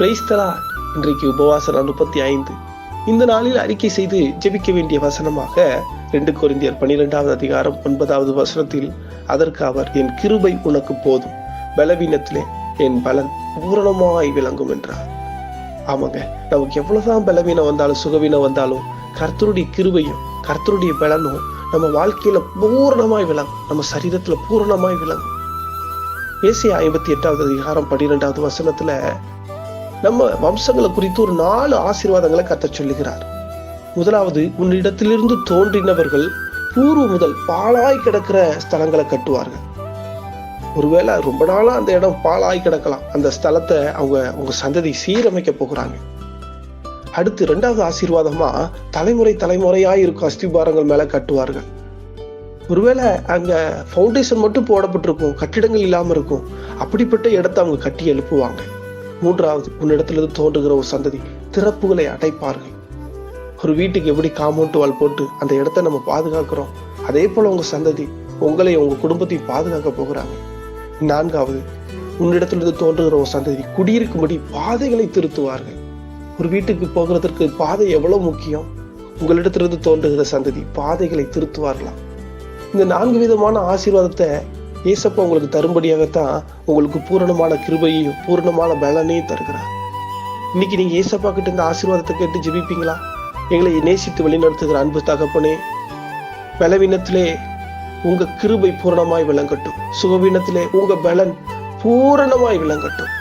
பிரைஸ்தலா இன்றைக்கு உபவாச நாள் முப்பத்தி ஐந்து. இந்த நாளில் அறிக்கை செய்து ஜெபிக்க வேண்டிய வசனமாக ரெண்டு கொரிந்தியர் பனிரெண்டாவது அதிகாரம் ஒன்பதாவது வசனத்தில் அதற்கு அவர் என் கிருபை உனக்கு போதும். பலவீனத்திலே என் பலன் பூரணமாய் விளங்கும் என்றார். ஆமாங்க நமக்கு எவ்வளவுதான் பலவீனம் வந்தாலும் சுகவீனம் வந்தாலும் கர்த்தருடைய கிருபையும் கர்த்தருடைய பலனும் நம்ம வாழ்க்கையில பூரணமாய் விளங்கும். நம்ம சரீரத்துல பூரணமாய் விளங்கும். ஏசிய ஐம்பத்தி எட்டாவது அதிகாரம் பன்னிரெண்டாவது வசனத்துல நம்ம வம்சங்களை குறித்து ஒரு நாலு ஆசீர்வாதங்களை கத்த சொல்லுகிறார். முதலாவது உன்னிடத்திலிருந்து தோன்றினவர்கள் பூர்வ முதல் பாலாய் கிடக்கிற ஸ்தலங்களை கட்டுவார்கள். ஒருவேளை ரொம்ப நாளாக அந்த இடம் பாலாய் கிடக்கலாம். அந்த ஸ்தலத்தை அவங்க உங்க சந்ததி சீரமைக்க போகிறாங்க. அடுத்து ரெண்டாவது ஆசீர்வாதமா தலைமுறை தலைமுறையா இருக்கும் அஸ்திபாரங்கள் மேல கட்டுவார்கள். ஒருவேளை அங்க ஃபவுண்டேஷன் மட்டும் போடப்பட்டிருக்கும் கட்டிடங்கள் இல்லாம இருக்கும். அப்படிப்பட்ட இடத்தை அவங்க கட்டி எழுப்புவாங்க. மூன்றாவது உன்னிடத்திலிருந்து தோன்றுகிற ஒரு சந்ததி திறப்புகளை அடைப்பார்கள். ஒரு வீட்டுக்கு எப்படி காம்பவுண்ட் வால் போட்டு அந்த இடத்த நம்ம பாதுகாக்கிறோம்? அதே போல உங்க சந்ததி உங்களை உங்க குடும்பத்தையும் பாதுகாக்க போகிறாங்க. நான்காவது உன்னிடத்திலிருந்து தோன்றுகிற ஒரு சந்ததி குடியிருக்கும்படி பாதைகளை திருத்துவார்கள். ஒரு வீட்டுக்கு போகிறதற்கு பாதை எவ்வளவு முக்கியம்? உங்களிடத்திலிருந்து தோன்றுகிற சந்ததி பாதைகளை திருத்துவார்களாம் இந்த நான்கு விதமான ஆசீர்வாதத்தை ஏசப்பா உங்களுக்கு தரும்படியாகத்தான் உங்களுக்கு பூரணமான கிருபையையும் பூரணமான பலனையும் தருகிறார். இன்னைக்கு நீங்க ஏசப்பா கிட்ட இந்த ஆசீர்வாதத்தை கேட்டு ஜெபிப்பீங்களா? எங்களை நேசித்து வழிநடத்துகிற அன்பு தகப்பனே பலவீனத்திலே உங்க கிருபை பூரணமாய் விளங்கட்டும். சுகவீனத்திலே உங்க பலன் பூரணமாய் விளங்கட்டும்.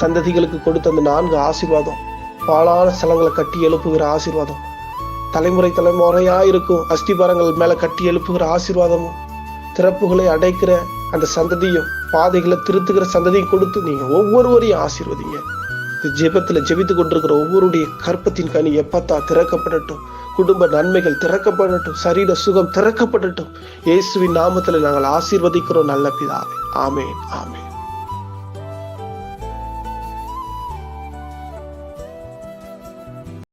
சந்ததிகளுக்கு கொடுத்த அந்த நான்கு ஆசீர்வாதம் பாலான ஸ்தலங்களை கட்டி எழுப்புகிற ஆசீர்வாதம் தலைமுறை தலைமுறையா இருக்கும் அஸ்திபாரங்கள் மேல கட்டி எழுப்புகிற ஆசீர்வாதமும் திறப்புகளை அடைக்கிற அந்த சந்ததியும் பாதைகளை திருத்துகிற சந்ததியும் கொடுத்து நீங்க ஒவ்வொருவரையும் ஆசீர்வதிங்க. இந்த ஜெபத்தில் ஜெபித்து கொண்டிருக்கிற ஒவ்வொருடைய கற்பத்தின் கனி எப்பத்தா திறக்கப்படட்டும். குடும்ப நன்மைகள் திறக்கப்படட்டும். சரீர சுகம் திறக்கப்படட்டும். இயேசுவின் நாமத்தில் நாங்கள் ஆசீர்வதிக்கிறோம் நல்ல பிதாவே. ஆமேன் ஆமேன்.